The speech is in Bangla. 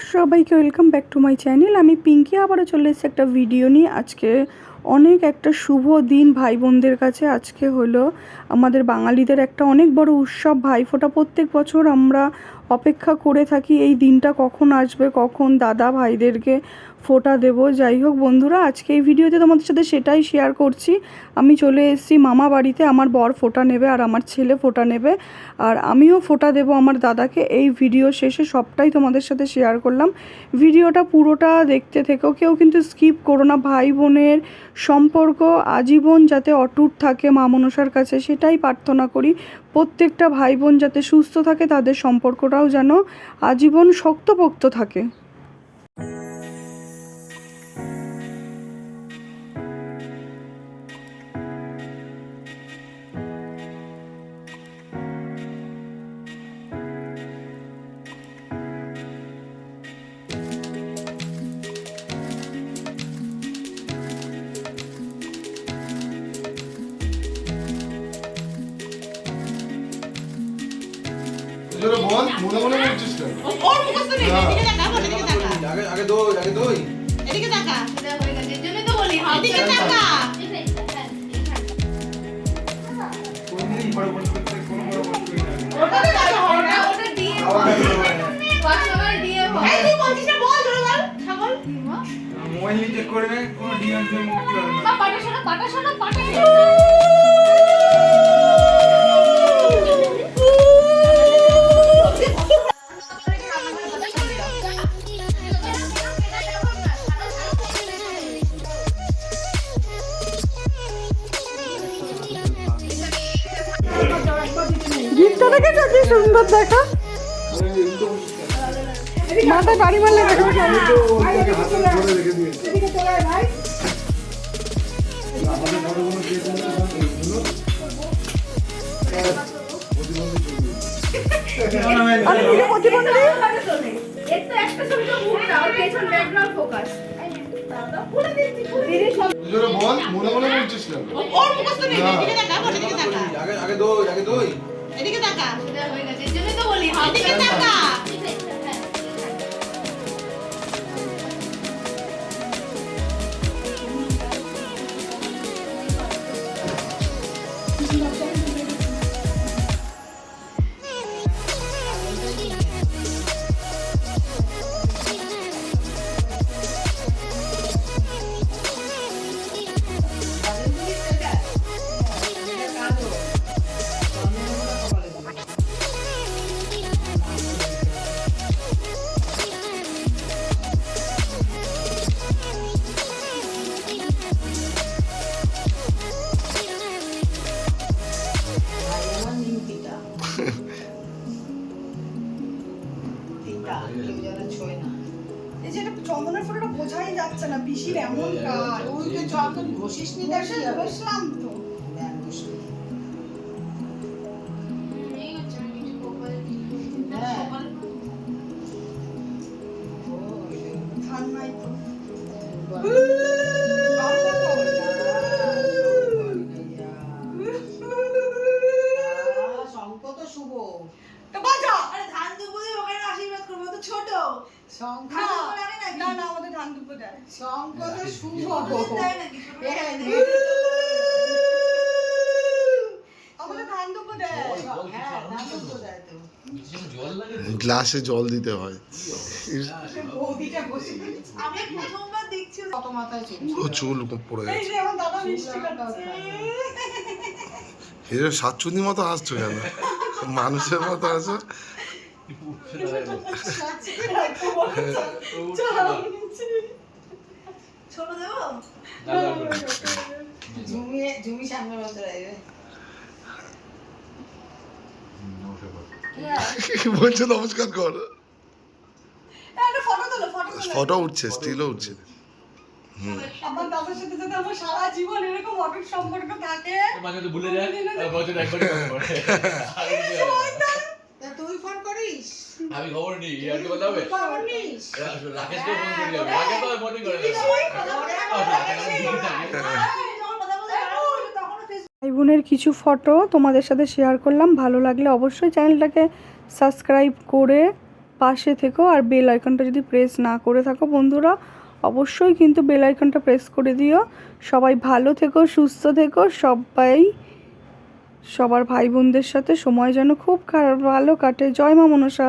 সবাইকে welcome back to my channel. আমি পিঙ্কি, আবারও চলে এসেছি একটা ভিডিও নিয়ে। আজকে অনেক একটা শুভ দিন ভাই বোনদের কাছে। আজকে হলো আমাদের বাঙালিদের একটা অনেক বড় উৎসব। ভাইফোঁটা প্রত্যেক বছর আমরা অপেক্ষা করে থাকি, এই দিনটা কখন আসবে, কখন দাদা ভাইদেরকে ফোটা দেবো। যাই হোক বন্ধুরা, আজকে এই ভিডিওতে তোমাদের সাথে সেটাই শেয়ার করছি। আমি চলে এসেছি মামা বাড়িতে, আমার বর ফোঁটা নেবে আর আমার ছেলে ফোটা নেবে। আর আমিও ফোঁটা দেবো আমার দাদাকে। এই ভিডিও শেষে সবটাই তোমাদের সাথে শেয়ার করলাম। ভিডিওটা পুরোটা দেখতে থেকেও কেউ কিন্তু স্কিপ করো না। ভাই বোনের সম্পর্ক আজীবন যাতে অটুট থাকে মা মনসার কাছে, সেটাই প্রার্থনা করি। প্রত্যেকটা ভাই বোন যাতে সুস্থ থাকে তাদের সম্পর্কটাও যেন আজীবন শক্তপোক্ত থাকে। মনে মনে বলছিস কেন? ওর মুখস্থ নেই এদিকে তাকা বল এদিকে তাকা আগে আগে দই আগে দই এদিকে তাকা এটা হয়ে গেছে এর জন্যই তো বলি হাত এদিকে তাকা। কোনদিনই বড় বড় করতে কোনো বড় বড় করি না। ওটা তাকা মুখ না ওর পেছন ব্যাকগ্রাউন্ড ফোকাস জোরে বল মনে মনে বলছিস না। আগে আগে দই আগে দই এদিকে তাকা। হয়ে গেছে এর জন্যই তো বলি এদিকে তাকা। এই যে চন্দনের ফোঁটাটা বোঝাই যাচ্ছে না পিসির এমন কাজ। তো যখন ঘষিস নি দেখি বসে। বসলাম তো। শুভ। তো বাজা আরে ধান দুপুরে ওখানে আশীর্বাদ করব তো ছোট। না না আমাদের ধান দেয় শুভ। হ্যাঁ, হ্যাঁ। গ্লাসে জল দিতে হয়। বৌদিটা বসে আমি প্রথমবার দেখছি কত মাথায় ছিল ও চুল পড়ে গেছে। সাতচুন্দির মতো হাসছো কেন? মানুষের মতো হাসো। ছোট দেবো ঝুমিয়ে ঝুমি সামনে বলতে রাখবে বলছে নমস্কার কর ফটো উঠছে স্টিলও উঠছে আমার দাদার সাথে যাতে আমার সারা জীবন এরকম অটুট সম্পর্ক থাকে মাঝে ভুলে যায় বছর একবারই করিস? আমি খবর নিই আর কি বলতে হবে? খবর নিস। রাকেশকে ফোন করি আমি আগে তো ফোনই করে ভাই বোনের কিছু ফটো তোমাদের সাথে শেয়ার করলাম ভালো লাগলে অবশ্যই চ্যানেলটাকে সাবস্ক্রাইব করে পাশে থেকো আর বেল আইকনটা যদি প্রেস না করে থাকো বন্ধুরা অবশ্যই কিন্তু বেল আইকনটা প্রেস করে দিও। সবাই ভালো থেকো সুস্থ থেকো সবাই সবার ভাই বোনদের সাথে সময় যেন খুব খারাপ, ভালো কাটে। জয় মা মনসা।